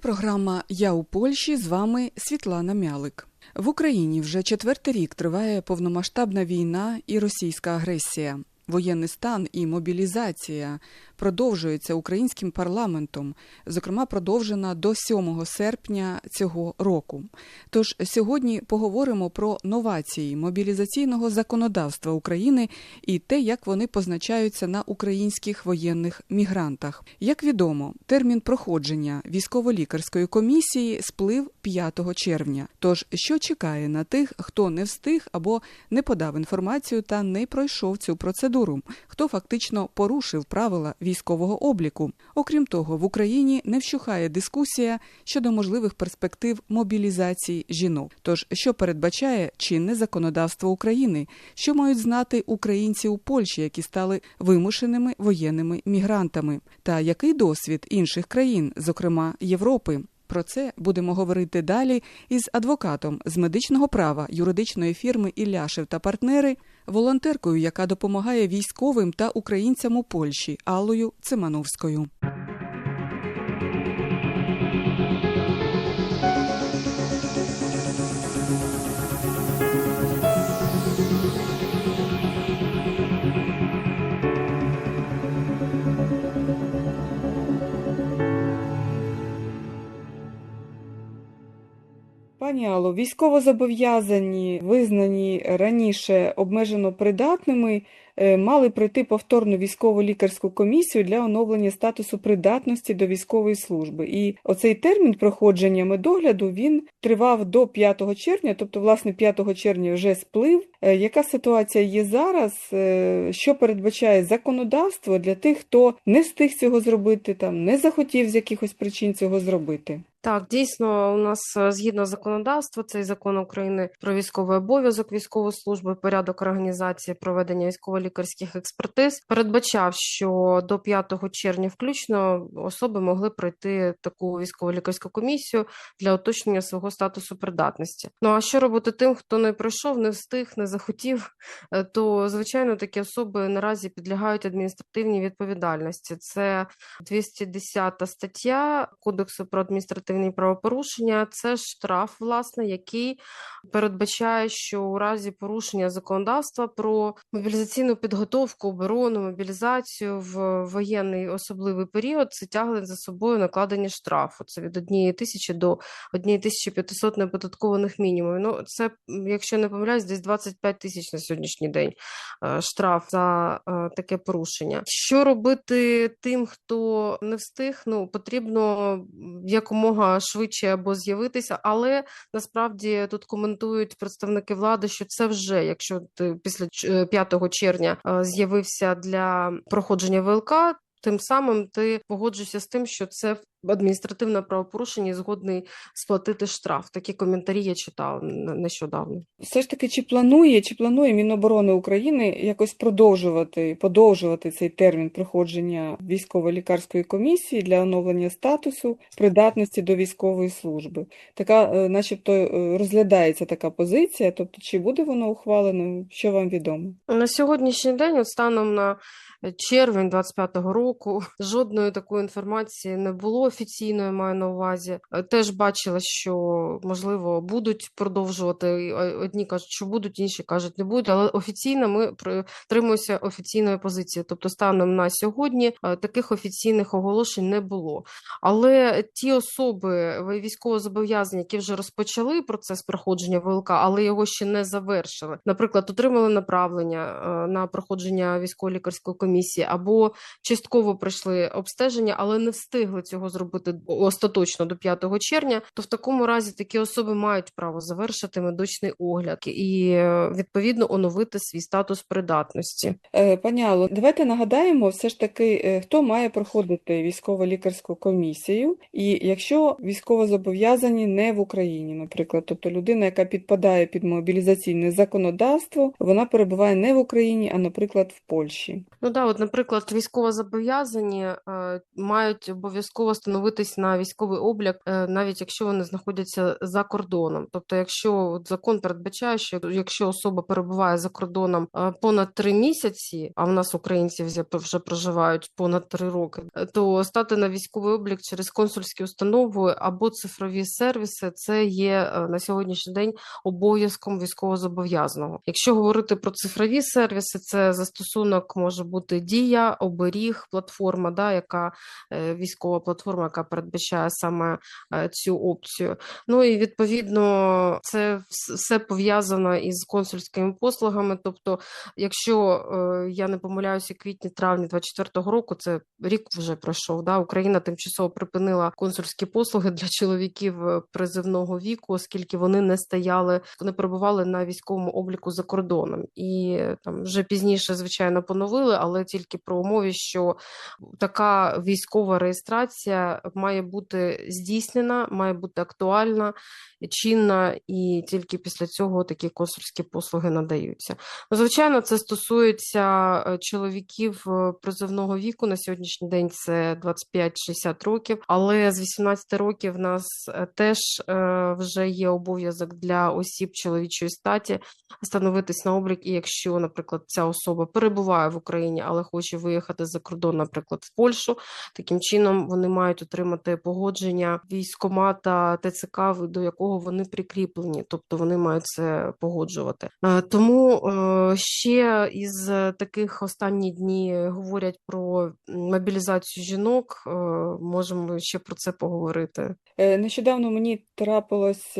програма Я у Польщі. З вами Світлана Мялик. В Україні вже четвертий рік триває повномасштабна війна і російська агресія. Воєнний стан і мобілізація продовжується українським парламентом, зокрема, продовжена до 7 серпня цього року. Тож сьогодні поговоримо про новації мобілізаційного законодавства України і те, як вони позначаються на українських воєнних мігрантах. Як відомо, термін проходження військово-лікарської комісії сплив 5 червня. Тож, що чекає на тих, хто не встиг або не подав інформацію та не пройшов цю процедуру, хто фактично порушив правила військового обліку. Окрім того, в Україні не вщухає дискусія щодо можливих перспектив мобілізації жінок. Тож, що передбачає чинне законодавство України, що мають знати українці у Польщі, які стали вимушеними воєнними мігрантами, та який досвід інших країн, зокрема Європи. Про це будемо говорити далі із адвокатом з медичного права юридичної фірми Ілляшев та партнери, волонтеркою, яка допомагає військовим та українцям у Польщі Аллою Цимановською. Пані Алло, військовозобов'язані, визнані раніше обмежено придатними, е, мали пройти повторну військово-лікарську комісію для оновлення статусу придатності до військової служби. І оцей термін проходження медогляду він тривав до 5 червня, тобто, власне, 5 червня вже сплив. Е, Яка ситуація є зараз? Е, Що передбачає законодавство для тих, хто не встиг цього зробити, там не захотів з якихось причин цього зробити? Так, дійсно, у нас е, згідно законодавства, цей закон України про військовий обов'язок військової служби, порядок організації проведення військово-лікарських експертиз передбачав, що до 5 червня включно особи могли пройти таку військово-лікарську комісію для уточнення свого статусу придатності. Ну а що робити тим, хто не пройшов, не встиг, не захотів, Е, то звичайно такі особи наразі підлягають адміністративній відповідальності. Це 210 стаття Кодексу про адміністративні правопорушення. Це штраф, власне, який передбачає, що у разі порушення законодавства про мобілізаційну підготовку, оборону, мобілізацію в воєнний особливий період, це тягне за собою накладення штрафу. Це від 1 тисячі до 1500 неподаткованих мінімумів. Ну, це, якщо не помиляюсь, десь 25 тисяч на сьогоднішній день е, штраф за е, таке порушення. Що робити тим, хто не встиг? Ну потрібно м, якомога швидше або з'явитися, але насправді тут коментують представники влади, що це вже, якщо ти після ч- е, 5 червня е, з'явився для проходження ВЛК. Тим самим ти погоджуєшся з тим, що це адміністративне правопорушення і згодний сплатити штраф. Такі коментарі я читала нещодавно. Все ж таки, чи планує, чи планує Міноборони України якось продовжувати, подовжувати цей термін проходження військово-лікарської комісії для оновлення статусу придатності до військової служби? Така, е, начебто, е, розглядається така позиція, тобто, чи буде воно ухвалено, що вам відомо? На сьогоднішній день, от станом на червень 25-го року, жодної такої інформації не було офіційної, маю на увазі. Е, Теж бачила, що можливо будуть продовжувати. Е, Одні кажуть, що будуть, інші кажуть, не будуть. Але офіційно ми притримуємося офіційної позиції. Тобто, станом на сьогодні е, таких офіційних оголошень не було. Але ті особи військовозобов'язані, які вже розпочали процес проходження ВЛК, але його ще не завершили. Наприклад, отримали направлення на проходження військово-лікарської комісії, або частково пройшли обстеження, але не встигли цього зробити остаточно до 5 червня. То в такому разі такі особи мають право завершити медичний огляд і відповідно оновити свій статус придатності. Е, Пані Алло, давайте нагадаємо все ж таки, е, хто має проходити військово-лікарську комісію, і якщо військовозобов'язані не в Україні, наприклад, тобто людина, яка підпадає під мобілізаційне законодавство, вона перебуває не в Україні, а, наприклад, в Польщі. Ну да, от, наприклад, військовозобов'язані е, мають обов'язково встановитись на військовий облік, е, навіть якщо вони знаходяться за кордоном. Тобто, якщо от закон передбачає, що якщо особа перебуває за кордоном е, понад три місяці, а в нас українці вже проживають понад три роки, е, то стати на військовий облік через консульські установи або цифрові сервіси це є е, на сьогоднішній день обов'язком військовозобов'язаного. Якщо говорити про цифрові сервіси, це застосунок може бути дія, оберіг, платформа, да, яка е, військова платформа, яка передбачає саме е, цю опцію. Ну і відповідно це все пов'язано із консульськими послугами. Тобто, якщо е, я не помиляюся, квітні-травні 24-го року, це рік вже пройшов. Да, Україна тимчасово припинила консульські послуги для чоловіків призивного віку, оскільки вони не стояли, вони перебували на військовому обліку за кордоном. І там вже пізніше, звичайно, поновили, але тільки про умові, що така військова реєстрація має бути здійснена, має бути актуальна, чинна, і тільки після цього такі консульські послуги надаються. Ну, Звичайно, це стосується е, чоловіків е, призовного віку. На сьогоднішній день це 25-60 років, але з 18 років в нас е, теж вже є обов'язок для осіб чоловічої статі становитись на облік, і якщо, наприклад, ця особа перебуває в Україні, але хоче виїхати за кордон, наприклад, в Польщу, таким чином вони мають отримати погодження військомата ТЦК, до якого вони прикріплені, тобто вони мають це погоджувати. Е, Тому е, ще із таких останні дні говорять про мобілізацію жінок. е, Можемо ще про це поговорити. Нещодавно мені трапилось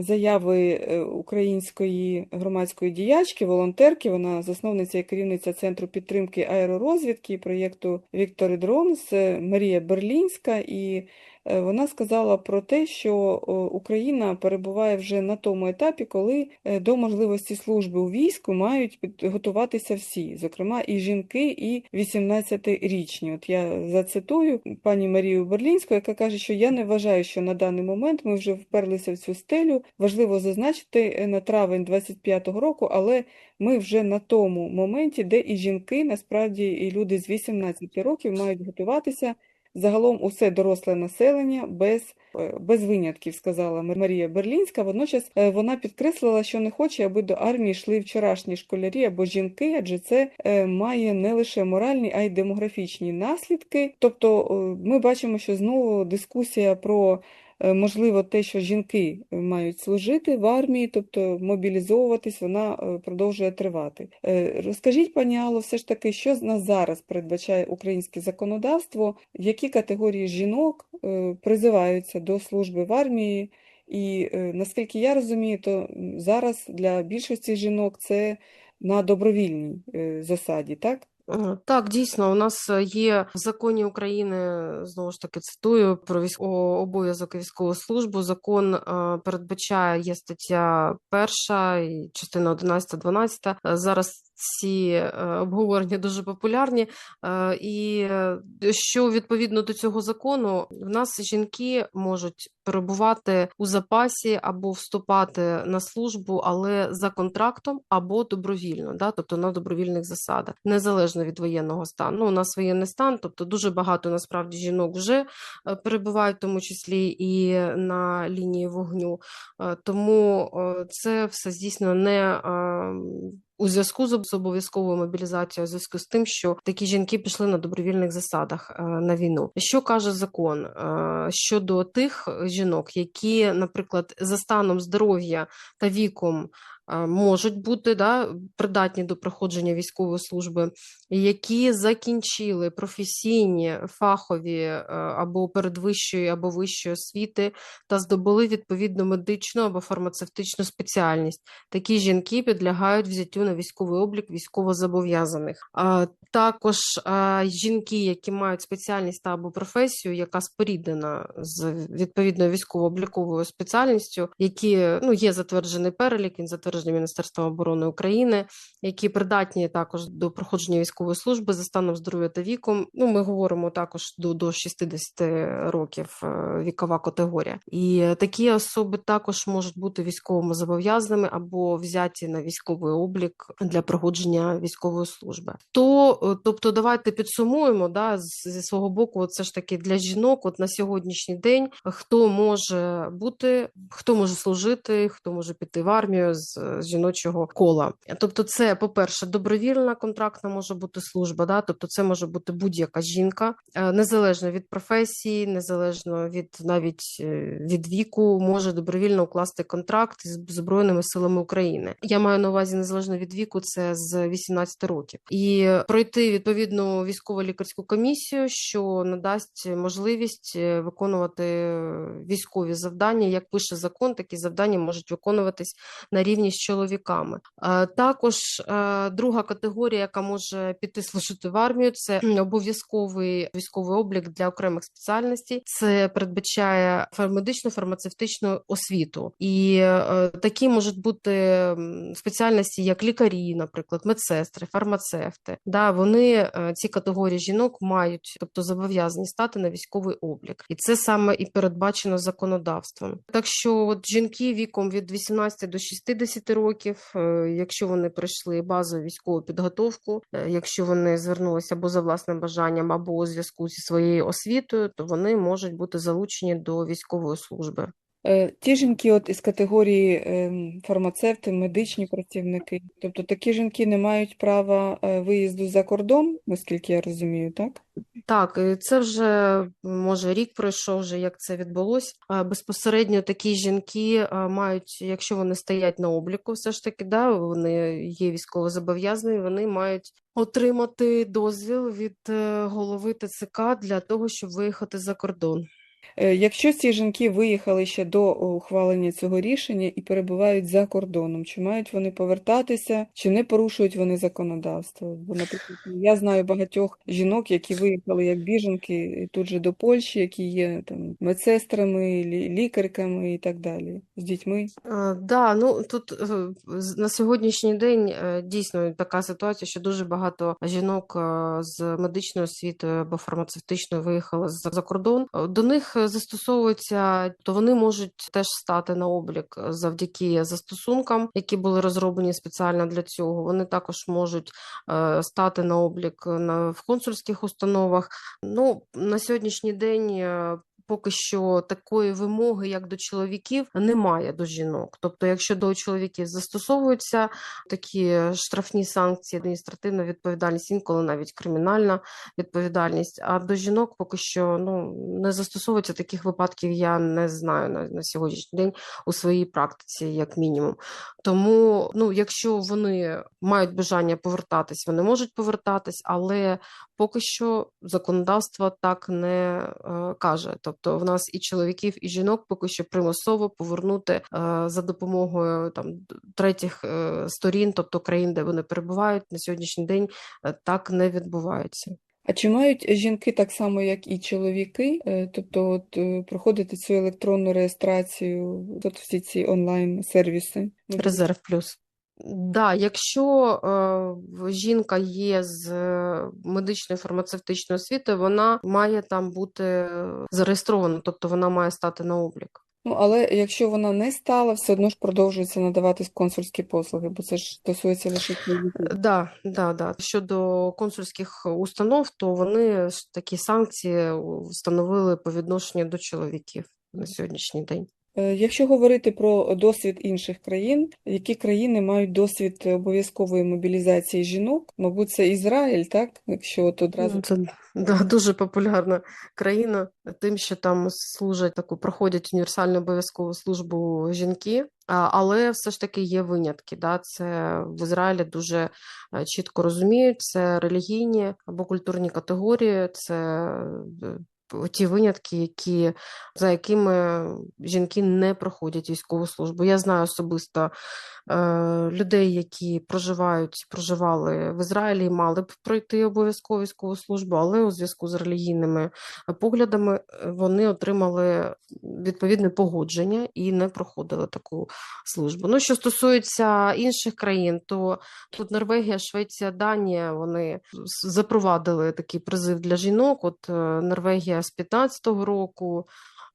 заяви української громадської діячки, волонтерки. Вона засновниця і керівниця Центру підтримки аеророзвідки і проєкту Віктори Дронс з Марія Берлінська. І е, вона сказала про те, що Україна перебуває вже на тому етапі, коли е, до можливості служби у війську мають підготуватися всі, зокрема і жінки, і 18-річні. От я зацитую пані Марію Берлінську, яка каже, що я не вважаю, що на даний момент ми вже вперлися в цю стелю. Важливо зазначити е, на травень 25-го року, але ми вже на тому моменті, де і жінки, насправді, і люди з 18 років мають готуватися. Загалом усе доросле населення без, е, без винятків, сказала Марія Берлінська. Водночас е, вона підкреслила, що не хоче, аби до армії йшли вчорашні школярі або жінки, адже це е, має не лише моральні, а й демографічні наслідки. Тобто ми бачимо, що знову дискусія про можливо те, що жінки мають служити в армії, тобто мобілізовуватись, вона е, продовжує тривати. Е, Розкажіть, пані Алло, все ж таки, що з нас зараз передбачає українське законодавство, які категорії жінок е, призиваються до служби в армії? І е, наскільки я розумію, то зараз для більшості жінок це на добровільній е, засаді, так? Е, Так, дійсно, у нас е, є в законі України, знову ж таки цитую, про військо обов'язок військову службу. Закон е, передбачає, є стаття перша частина 11, 12. Е, Зараз ці е, обговорення дуже популярні. Е, І е, що відповідно до цього закону, в нас жінки можуть перебувати у запасі або вступати на службу, але за контрактом або добровільно, да, тобто на добровільних засадах, незалежно від воєнного стану. Ну, у нас воєнний стан, тобто дуже багато насправді жінок вже перебувають, в тому числі і на лінії вогню. Тому це все здійснено не е, у зв'язку з обов'язковою мобілізацією, у зв'язку з тим, що такі жінки пішли на добровільних засадах е, на війну. Що каже закон е, щодо тих жінок, які, наприклад, за станом здоров'я та віком е, можуть бути да, придатні до проходження військової служби, які закінчили професійні фахові е, або передвищої, або вищої освіти та здобули відповідну медичну або фармацевтичну спеціальність. Такі жінки підлягають взяттю на військовий облік військовозобов'язаних. Також жінки, які мають спеціальність та або професію, яка споріднена з відповідною військово-обліковою спеціальністю, які ну є затверджений перелік, він затверджений затверджені Міністерством оборони України, які придатні також до проходження військової служби за станом здоров'я та віком. Ну, ми говоримо також до, до 60 років е, вікова категорія. І такі особи також можуть бути військовими зобов'язаними або взяті на військовий облік для проходження військової служби. То, е, тобто, давайте підсумуємо да, зі свого боку, все ж таки для жінок, от на сьогоднішній день, хто може бути, хто може служити, хто може піти в армію з, з жіночого кола. Тобто, це, по-перше, добровільна контрактна може бути служба, да, тобто це може бути будь-яка жінка, е, незалежно від професії, незалежно від навіть е, від віку, може добровільно укласти контракт з Збройними силами України. Я маю на увазі незалежно від віку, це з 18 років, і пройти відповідну військово-лікарську комісію, що надасть можливість е, виконувати військові завдання. Як пише закон, такі завдання можуть виконуватись на рівні з чоловіками. Е, Також е, друга категорія, яка може піти служити в армію, це обов'язковий військовий облік для окремих спеціальностей. Це передбачає медичну фармацевтичну освіту, і е, такі можуть бути спеціальності, як лікарі, наприклад, медсестри, фармацевти. Да, вони ці категорії жінок мають, тобто зобов'язані стати на військовий облік, і це саме і передбачено законодавством. Так що, от жінки віком від 18 до 60 років, е, якщо вони пройшли базову військову підготовку, е, якщо вони звернулися або за власним бажанням, або у зв'язку зі своєю освітою, то вони можуть бути залучені до військової служби. Е, Ті жінки от із категорії ем, фармацевти, медичні працівники, тобто такі жінки не мають права виїзду за кордон, наскільки я розумію, так? Так, це вже може рік пройшов, вже як це відбулось. Безпосередньо такі жінки мають, якщо вони стоять на обліку, все ж таки, да, вони є військовозобов'язані, вони мають отримати дозвіл від е, голови ТЦК для того, щоб виїхати за кордон. Е, Якщо ці жінки виїхали ще до ухвалення цього рішення і перебувають за кордоном, чи мають вони повертатися, чи не порушують вони законодавство? Бо, наприклад, я знаю багатьох жінок, які виїхали як біженки тут же до Польщі, які є там медсестрами, лі- лікарками і так далі, з дітьми. Е, Да, ну тут е, на сьогоднішній день е, дійсно така ситуація, що дуже багато жінок з медичною освітою або фармацевтичною виїхали за кордон. До них е, застосовується, то вони можуть теж стати на облік е, завдяки застосункам, які були розроблені спеціально для цього. Вони також можуть е, стати на облік в консульських установах. Ну на сьогоднішній день. Поки що такої вимоги, як до чоловіків, немає до жінок. Тобто, якщо до чоловіків застосовуються такі штрафні санкції, адміністративна відповідальність, інколи навіть кримінальна відповідальність, а до жінок поки що ну не застосовується таких випадків. Я не знаю на, на сьогоднішній день у своїй практиці, як мінімум. Тому, ну, якщо вони мають бажання повертатись, вони можуть повертатись, але поки що законодавство так не е, каже. Тобто, в нас і чоловіків, і жінок поки що примусово повернути е, за допомогою там третіх е, сторін, тобто країн, де вони перебувають, на сьогоднішній день е, так не відбувається. А чи мають жінки так само, як і чоловіки, тобто от, проходити цю електронну реєстрацію, от всі ці онлайн-сервіси? Резерв плюс. Да, якщо е, жінка є з е, медичною фармацевтичною освітою, вона має там бути е, зареєстрована, тобто вона має стати на облік. Ну, але якщо вона не стала, все одно ж продовжується надавати консульські послуги, бо це ж стосується лише. Да, да, да. Щодо консульських установ, то вони ж такі санкції встановили по відношенню до чоловіків на сьогоднішній день. Е, Якщо говорити про досвід інших країн, які країни мають досвід обов'язкової мобілізації жінок? Мабуть, це Ізраїль, так? Якщо от одразу Ну, Це да, дуже популярна країна, тим, що там служать таку, проходять універсальну обов'язкову службу жінки, але все ж таки є винятки. Да? Це в Ізраїлі дуже е, чітко розуміють, це релігійні або культурні категорії, це е, ті винятки, які, за якими жінки не проходять військову службу. Я знаю особисто е, людей, які проживають, проживали в Ізраїлі і мали б пройти обов'язково військову службу, але у зв'язку з релігійними поглядами е, вони отримали відповідне погодження і не проходили таку службу. Ну, що стосується інших країн, то тут Норвегія, Швеція, Данія вони запровадили такий призив для жінок. От е, Норвегія з 15-го року.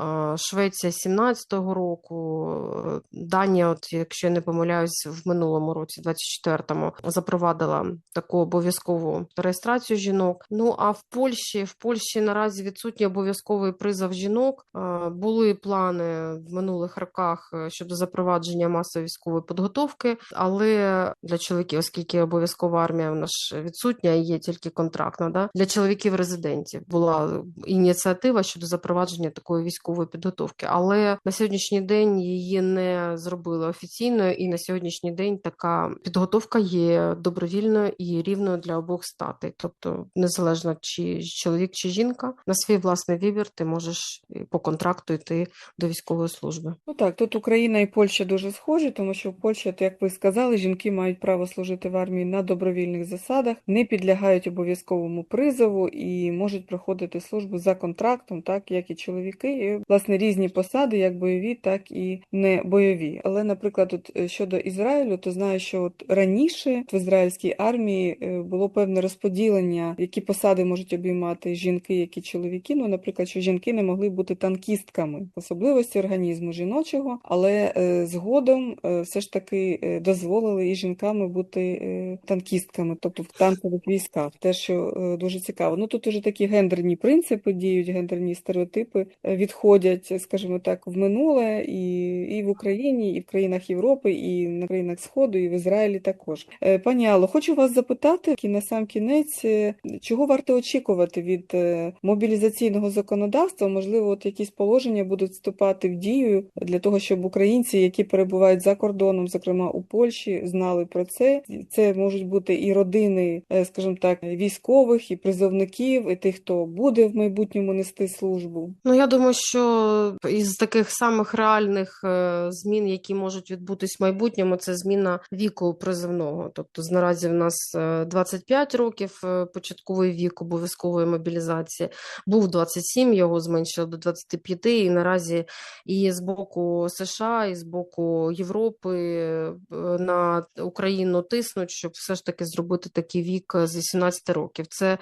Е, Швеція з 17-го року, е, Данія, от якщо я не помиляюсь, в минулому році, 24-му, запровадила таку обов'язкову реєстрацію жінок. Ну а в Польщі, в Польщі наразі відсутній обов'язковий призов жінок. Е, Були плани в минулих роках щодо запровадження масової військової підготовки, але для чоловіків, оскільки обов'язкова армія в нас відсутня, є тільки контрактна, да для чоловіків резидентів була ініціатива щодо запровадження такої військової підготовки. Але на сьогоднішній день її не зробили офіційною, і на сьогоднішній день така підготовка є добровільною і рівною для обох статей. Тобто, незалежно чи чоловік чи жінка, на свій власний вибір ти можеш по контракту йти до військової служби. Ну так, тут Україна і Польща дуже схожі, тому що в Польщі, як ви сказали, жінки мають право служити в армії на добровільних засадах, не підлягають обов'язковому призову і можуть проходити службу за контрактом, так як і чоловіки, і власне різні посади, як бойові, так і не бойові. Але, наприклад, от е, щодо Ізраїлю, то знаю, що от раніше в ізраїльській армії е, було певне розподілення, які посади можуть обіймати жінки, які чоловіки. Ну, наприклад, що жінки не могли бути танкістками, особливості організму жіночого, але е, згодом все ж таки дозволили і жінками бути танкістками, тобто в танкових військах. Те, що дуже цікаво. Ну тут уже такі гендерні принципи діють, гендерні стереотипи е, відходять, скажімо так, в минуле і, і в Україні, і в країнах Європи, і на країнах Сходу, і в Ізраїлі також. Е, Пані Алло, хочу вас запитати і на сам кінець, е, чого варто очікувати від е, мобілізаційного законодавства? Можливо, от якісь положення будуть вступати в дію для того, щоб українці, які перебувають за кордоном, зокрема у Польщі, знали про це. Це можуть бути і родини, скажімо так, військових, і призовників, і тих, хто буде в майбутньому нести службу. Ну, я думаю, що із таких самих реальних е, змін, які можуть відбутись в майбутньому, це зміна віку призовного. Тобто наразі в нас е, 25 років е, початковий вік обов'язкової мобілізації, був 27, його зменшили до 25, і наразі і з боку США, і з боку Європи е, на Україну тиснуть, щоб все ж таки зробити такий вік е, з 18 років. Це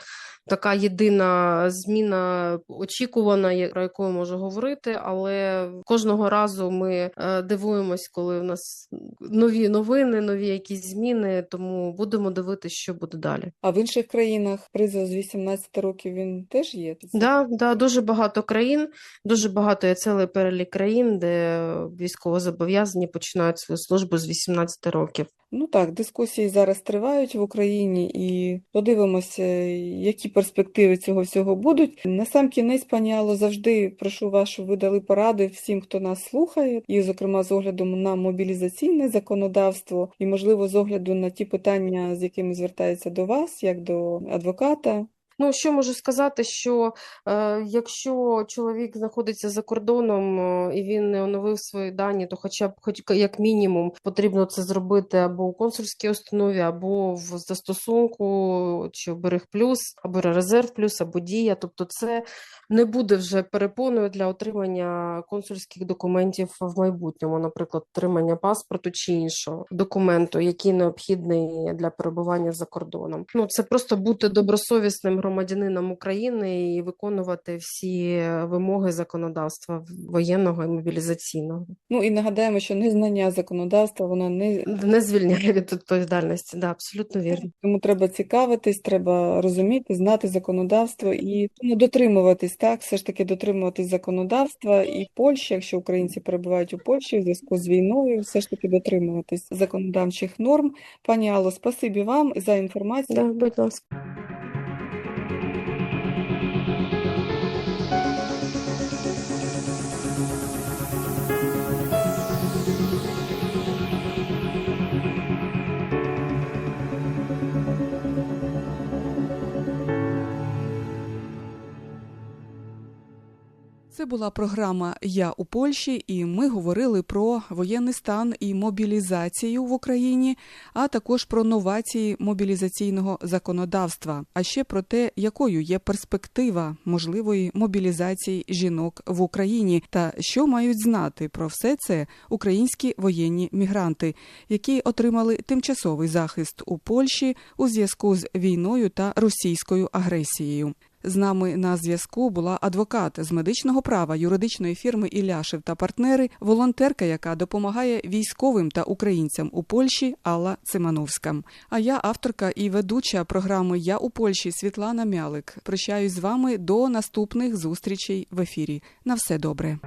така єдина зміна очікувана, про яку я можу говорити, але кожного разу ми е, дивуємось, коли в нас нові новини, нові якісь зміни, тому будемо дивитися, що буде далі. А в інших країнах призов з 18 років він теж є? Да, да, дуже багато країн, дуже багато є цілий перелік країн, де військовозобов'язані починають свою службу з 18 років. Ну так, дискусії зараз тривають в Україні, і подивимося, які перспективи цього всього будуть. На сам кінець, пані Алло, завжди прошу вас, щоб ви дали поради всім, хто нас слухає, і, зокрема, з оглядом на мобілізаційне законодавство, і, можливо, з огляду на ті питання, з якими звертаються до вас, як до адвоката. Ну, що можу сказати, що е, якщо чоловік знаходиться за кордоном е, і він не оновив свої дані, то хоча б хоч як мінімум потрібно це зробити або у консульській установі, або в застосунку, чи в Берег Плюс, або Резерв Плюс, або Дія. Тобто, це не буде вже перепоною для отримання консульських документів в майбутньому, наприклад, отримання паспорту чи іншого документу, який необхідний для перебування за кордоном. Ну це просто бути добросовісним громадянином України і виконувати всі вимоги законодавства воєнного і мобілізаційного. Ну і нагадаємо, що незнання законодавства, воно не Не звільняє від відповідальності. Да, абсолютно вірно. Тому треба цікавитись, треба розуміти, знати законодавство і ну, дотримуватись, так, все ж таки дотримуватись законодавства і в Польщі, якщо українці перебувають у Польщі в зв'язку з війною, все ж таки дотримуватись законодавчих норм. Пані Алло, спасибі вам за інформацію. Да, будь ласка. Це була програма Я у Польщі, і ми говорили про воєнний стан і мобілізацію в Україні, а також про новації мобілізаційного законодавства, а ще про те, якою є перспектива можливої мобілізації жінок в Україні, та що мають знати про все це українські воєнні мігранти, які отримали тимчасовий захист у Польщі у зв'язку з війною та російською агресією. З нами на зв'язку була адвокат з медичного права юридичної фірми Іляшев та партнери, волонтерка, яка допомагає військовим та українцям у Польщі Алла Цимановська. А я авторка і ведуча програми Я у Польщі Світлана Мялик. Прощаюсь з вами до наступних зустрічей в ефірі. На все добре.